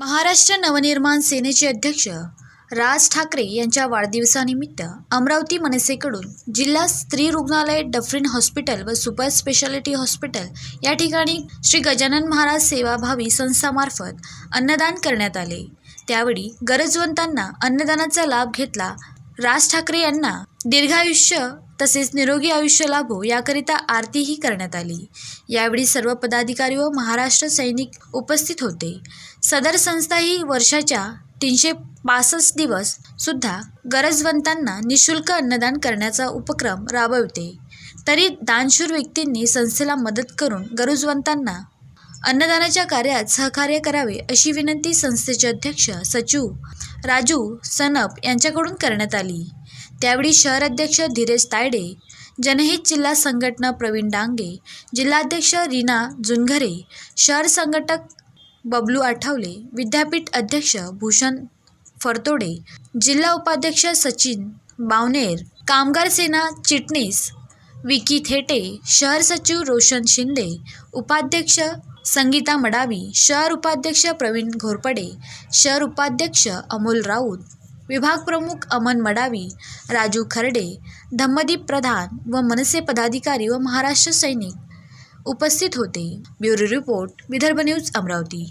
महाराष्ट्र नवनिर्माण सेनेचे अध्यक्ष राज ठाकरे यांच्या वाढदिवसानिमित्त अमरावती मनसेकडून जिल्हा स्त्री रुग्णालय डफरीन हॉस्पिटल व सुपर स्पेशालिटी हॉस्पिटल या ठिकाणी श्री गजानन महाराज सेवाभावी संस्थामार्फत अन्नदान करण्यात आले. त्यावेळी गरजवंतांना अन्नदानाचा लाभ घेतला राज ठाकरे यांना दीर्घायुष्य तसेच निरोगी आयुष्य लाभो याकरिता आरतीही करण्यात आली. यावेळी सर्व पदाधिकारी व महाराष्ट्र सैनिक उपस्थित होते. सदर संस्था ही वर्षाच्या तीनशे पासष्ट दिवस सुद्धा गरजवंतांना निशुल्क अन्नदान करण्याचा उपक्रम राबवते. तरी दानशूर व्यक्तींनी संस्थेला मदत करून गरजवंतांना अन्नदानाच्या कार्यात सहकार्य करावे अशी विनंती संस्थेचे अध्यक्ष सचिव राजू सनप यांच्याकडून करण्यात आली. त्यावेळी शहर अध्यक्ष धीरज तायडे जनहित जिल्हा संघटना प्रवीण डांगे जिल्हाध्यक्ष रीना जुनघरे शहर संघटक बबलू आठवले विद्यापीठ अध्यक्ष भूषण फरतोडे जिल्हा उपाध्यक्ष सचिन बावनेर कामगार सेना चिटणीस विकी थेटे शहर सचिव रोशन शिंदे उपाध्यक्ष संगीता मडावी शहर उपाध्यक्ष प्रवीण घोरपडे शहर उपाध्यक्ष अमोल राऊत विभाग प्रमुख अमन मडावी राजू खर्डे धम्मदीप प्रधान व मनसे पदाधिकारी व महाराष्ट्र सैनिक उपस्थित होते. Bureau report Vidarbha news Amravati.